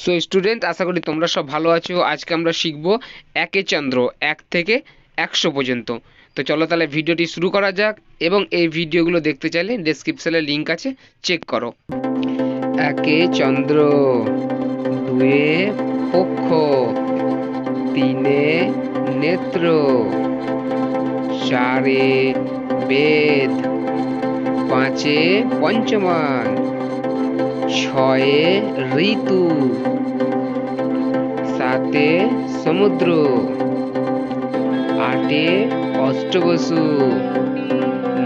So student আশা করি তোমরা সব ভালো আছো। আজকে আমরা শিখব একে চন্দ্র, এক থেকে একশো পর্যন্ত। তো চলো তাহলে ভিডিওটি শুরু করা যাক এবং এই ভিডিওগুলো দেখতে চাইলে ডেসক্রিপশনে লিঙ্ক আছে চেক করো। একে চন্দ্র, দুয়ে পক্ষ, তিনে নেত্র, চারে বেদ, পাঁচে পঞ্চমান। ছয়ে ঋতু সাতে সমুদ্র আটে অষ্টবসু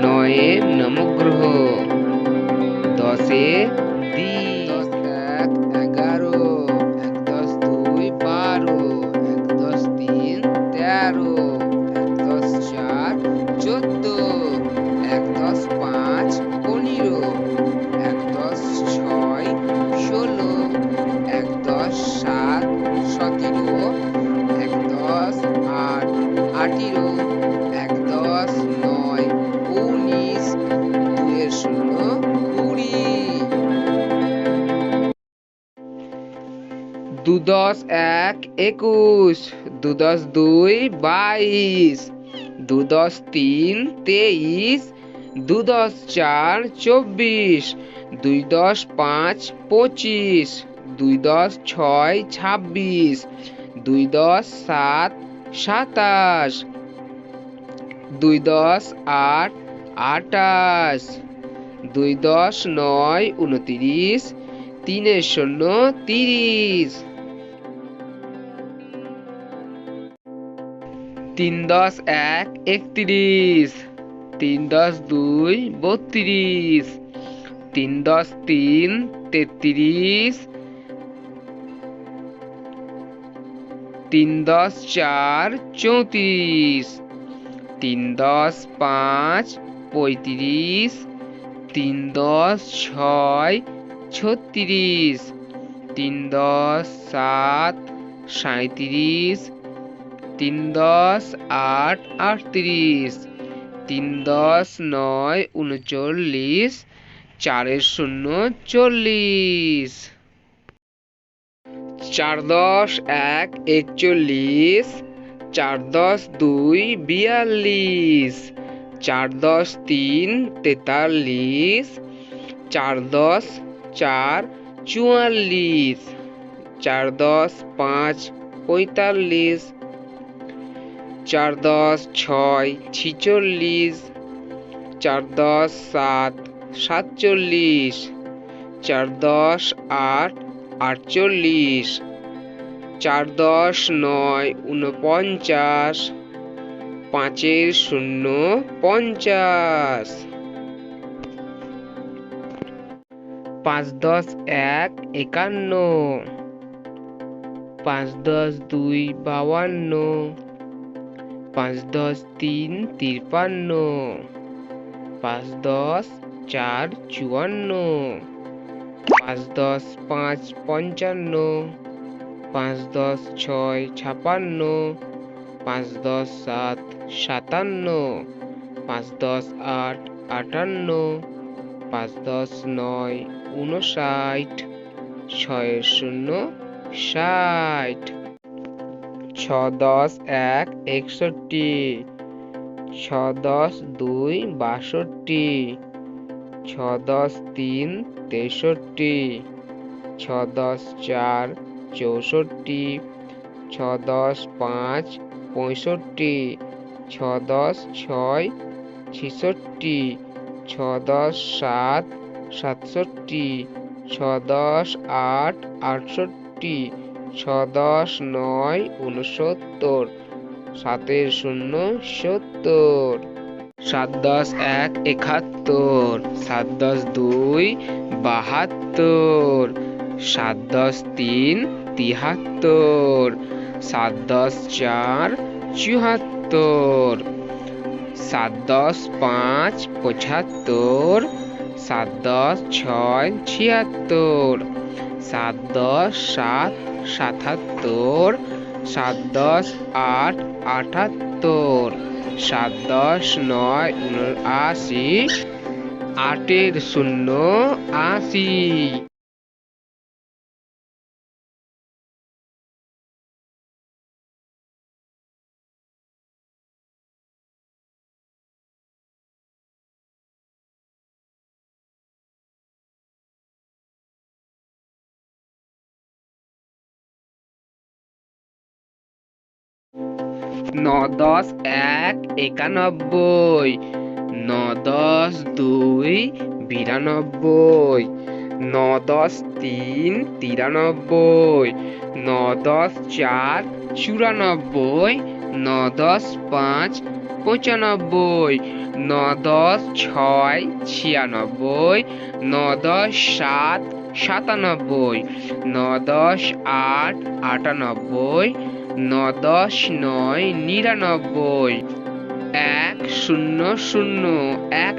নয়ে নমগ্রহ দশে দিন দশ এক একুশ, দু দশ দুই বাইশ, দু দশ তিন তেইশ, দু দশ চার চব্বিশ, দুই দশ পাঁচ পঁচিশ, দুই দশ ছয় ছাব্বিশ, দুই দশ সাত সাতাশ, দুই দশ আট আটাশ, দুই দশ নয় উনতিরিশ, তিনের শূন্য তিরিশ। তিন দশ এক, একত্রিশ। তিন দশ দুই, বত্রিশ। তিন দশ তিন, তেত্রিশ। তিন দশ চার, চৌত্রিশ। তিন দশ পাঁচ, পঁয়ত্রিশ। তিন দশ ছয়, ছত্রিশ। তিন দশ সাত সাঁত্রিশ তিন দশ আট আটত্রিশ, তিন দশ নয় উনচল্লিশ চারের শূন্য চল্লিশ। চার দশ এক একচল্লিশ, চার দশ দুই বিয়াল্লিশ, চার দশ তিন তেতাল্লিশ, চার দশ চার চুয়াল্লিশ, চার দশ পাঁচ পঁয়তাল্লিশ চার দশ ছয়, ছিচল্লিশ, চার দশ সাত, সাতচল্লিশ, চার দশ আট, আটচল্লিশ, চার দশ নয় উনপঞ্চাশ পাঁচের শূন্য, পঞ্চাশ। পাঁচ দশ এক, একান্ন। পাঁচ দশ দুই বাউান্ন পাঁচ দশ তিন তিপ্পান্ন পাঁচ দশ চার চুয়ান্ন। পাঁচ দশ পাঁচ পঞ্চান্ন। পাঁচ দশ ছয় ছাপান্ন। পাঁচ দশ সাত সাতান্ন। পাঁচ দশ আট আটান্ন। পাঁচ দশ নয় উনষাট ছয় শূন্য ষাট। ছ দশ এক একষট্টি ছ দশ দুই বাষট্টি ছ দশ তিন তেষট্টি ছ দশ চার চৌষট্টি ছ দশ পাঁচ পঁয়ষট্টি ছ দশ ছয় ছেষট্টি ছ দশ সাত সাতষট্টি ছ দশ আট আটষট্টি ছ দশ নয় উনসত্তর সাতের শূন্য সত্তর, সাত দশ এক একাত্তর, সাত দশ দুই বাহাত্তর, সাত দশ তিন তিহাত্তর, সাত দশ চার চুয়াত্তর, সাত দশ পাঁচ পঁচাত্তর, সাত দশ ছয় ছিয়াত্তর, সাত দশ সাত সাতাত্তর সাত দশ আট আটাত্তর সাত দশ নয় উনআশি আটের শূন্য আশি। ন দশ এক একানব্বই। ন দশ দুই বিরানব্বই। ন দশ তিন তিরানব্বই। ন দশ চার চুরানব্বই। ন দশ পাঁচ পঁচানব্বই। ন দশ ছয় ছিয়ানব্বই। ন দশ সাত সাতানব্বই। ন দশ আট আটানব্বই। ন দশ নয় নিরানব্বই। এক শূন্য শূন্য এক